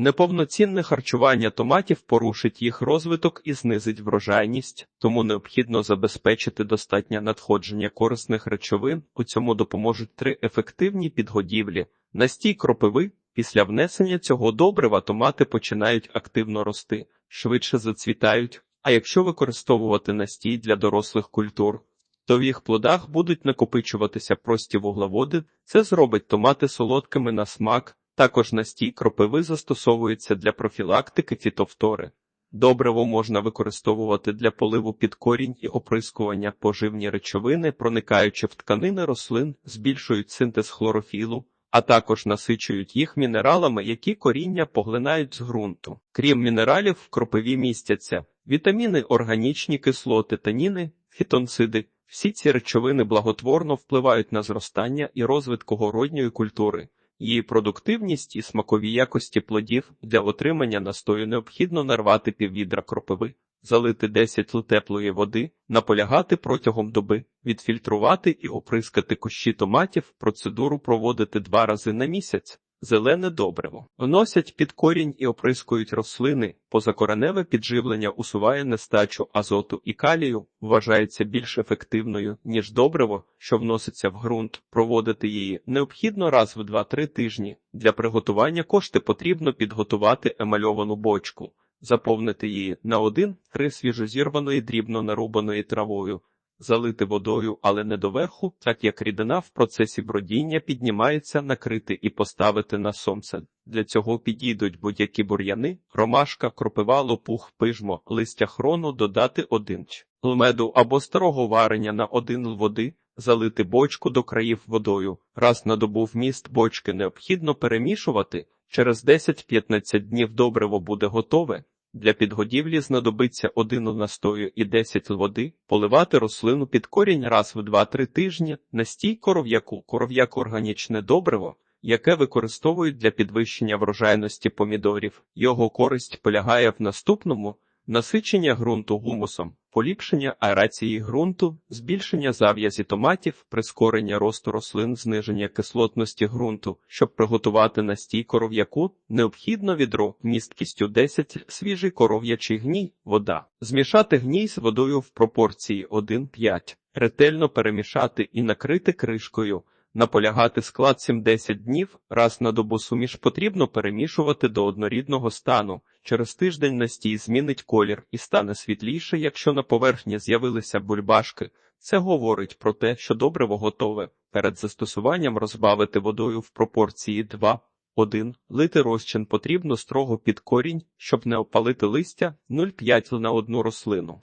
Неповноцінне харчування томатів порушить їх розвиток і знизить врожайність, тому необхідно забезпечити достатнє надходження корисних речовин. У цьому допоможуть три ефективні підгодівлі. Настій кропиви. Після внесення цього добрива томати починають активно рости, швидше зацвітають. А якщо використовувати настій для дорослих культур, то в їх плодах будуть накопичуватися прості вуглеводи. Це зробить томати солодкими на смак. Також настій кропиви застосовується для профілактики фітофтори. Добриво можна використовувати для поливу під корінь і оприскування поживні речовини, проникаючи в тканини рослин, збільшують синтез хлорофілу, а також насичують їх мінералами, які коріння поглинають з ґрунту. Крім мінералів, в кропиві містяться вітаміни, органічні кислоти, таніни, фітонциди. Всі ці речовини благотворно впливають на зростання і розвиток городньої культури. Її продуктивність і смакові якості плодів для отримання настою необхідно нарвати піввідра кропиви, залити 10 л теплої води, наполягати протягом доби, відфільтрувати і оприскати кущі томатів, процедуру проводити два рази на місяць. Зелене добриво вносять під корінь і оприскують рослини. Позакореневе підживлення усуває нестачу азоту і калію, вважається більш ефективною, ніж добриво, що вноситься в ґрунт. Проводити її необхідно раз в 2-3 тижні. Для приготування кошти потрібно підготувати емальовану бочку, заповнити її на 1-3 свіжозірваної дрібно нарубаної травою. Залити водою, але не доверху, так як рідина в процесі бродіння піднімається, накрити і поставити на сонце. Для цього підійдуть будь-які бур'яни, ромашка, кропива, лопух, пижмо, листя хрону додати один ч. Л меду або старого варення на один л води, залити бочку до країв водою. Раз на добу вміст бочки необхідно перемішувати. Через 10-15 днів добриво буде готове. Для підгодівлі знадобиться один настою і 10 води, поливати рослину під корінь раз в 2-3 тижні, настій коров'яку, коров'як органічне добриво, яке використовують для підвищення врожайності помідорів. Його користь полягає в наступному насичення ґрунту гумусом, поліпшення аерації ґрунту, збільшення зав'язі томатів, прискорення росту рослин, зниження кислотності ґрунту. Щоб приготувати настій коров'яку, необхідно відро місткістю 10 свіжий коров'ячий гній, вода. Змішати гній з водою в пропорції 1,5, ретельно перемішати і накрити кришкою. Наполягати склад 7-10 днів, раз на добу суміш потрібно перемішувати до однорідного стану. Через тиждень настій змінить колір і стане світліше, якщо на поверхні з'явилися бульбашки. Це говорить про те, що добриво готове. Перед застосуванням розбавити водою в пропорції 2. 1. Лити розчин потрібно строго під корінь, щоб не опалити листя 0,5 на одну рослину.